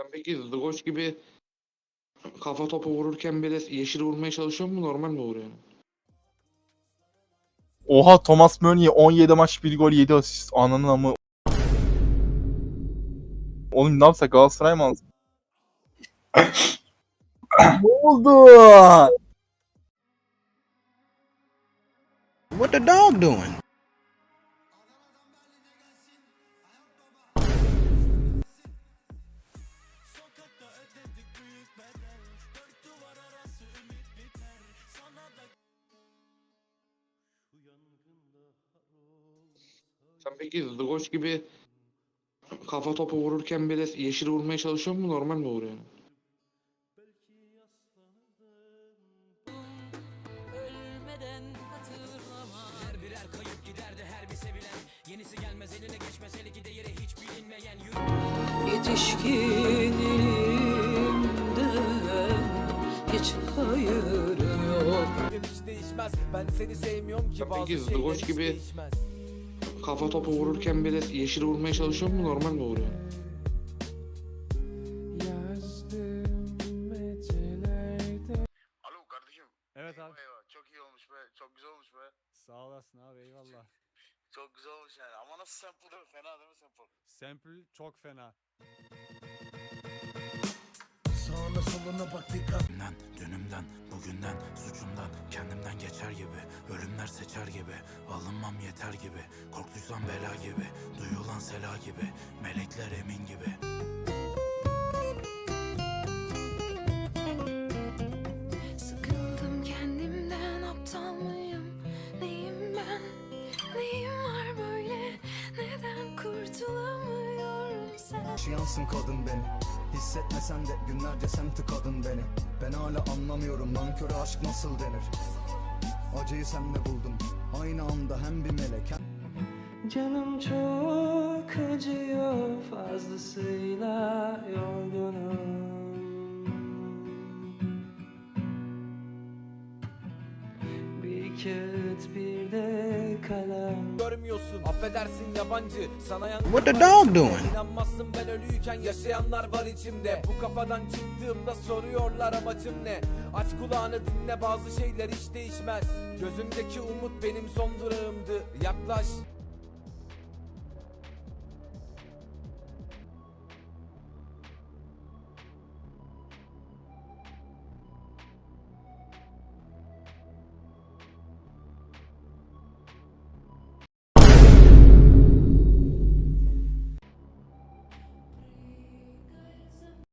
Sen peki Zgoş gibi kafa topu vururken bile yeşil vurmaya çalışıyor mu normal mi vuruyor? Oha Thomas Meunier 17 maç 1 gol 7 asist. Ananın amı. Oğlum ne yapsak Galatasaray mı alsın? ne oldu? What the dog doing? Sen peki Zgoş gibi kafa topu vururken bile yeşil vurmaya çalışıyor mu normal mi vuruyor? Ölmeden hatırlama Her birer kayıp giderdi her bir sevilen Yenisi gelmez eline geçmez hele ki değeri hiç bilinmeyen Yetişkinliğimden hiç hayır yok hiç değişmez. Ben seni sevmiyorum ki Sen bazı peki şeyler hiç gibi- değişmez. Kafa topu vururken bile yeşil vurmaya çalışıyor mu normal mi vuruyor? Alo kardeşim. Evet abi. Eyvah eyvah. Çok iyi olmuş be. Çok güzel olmuş be. Sağ olasın abi eyvallah. Çok güzel olmuş yani. Ama nasıl sample değil mi? Fena değil mi sample? Sample çok fena. Soluna bak dikkat Dünümden, dünümden, bugünden, suçumdan Kendimden geçer gibi, ölümler seçer gibi Alınmam yeter gibi, korktuysam bela gibi Duyulan sela gibi, melekler emin gibi Sıkıldım kendimden aptal mıyım? Neyim ben? Neyim var böyle? Neden kurtulamıyorum sen? Yansın kadın beni Hissetmesen de günlerce sen tıkadın beni. Ben hala anlamıyorum nanköre aşk nasıl denir? Acıyı senle buldum Aynı anda hem bir melek hem Canım çok acıyor fazlasıyla yorgunum kağıt bir de kalem Görmüyorsun. Affedersin yabancı. Sana yan... What the dog doing? İnanmazsın ben ölüyken yaşayanlar var içimde. Bu kafadan çıktığımda soruyorlar amacım ne? Aç kulağını dinle bazı şeyler hiç değişmez. Gözündeki umut benim son durağımdı. Yaklaş.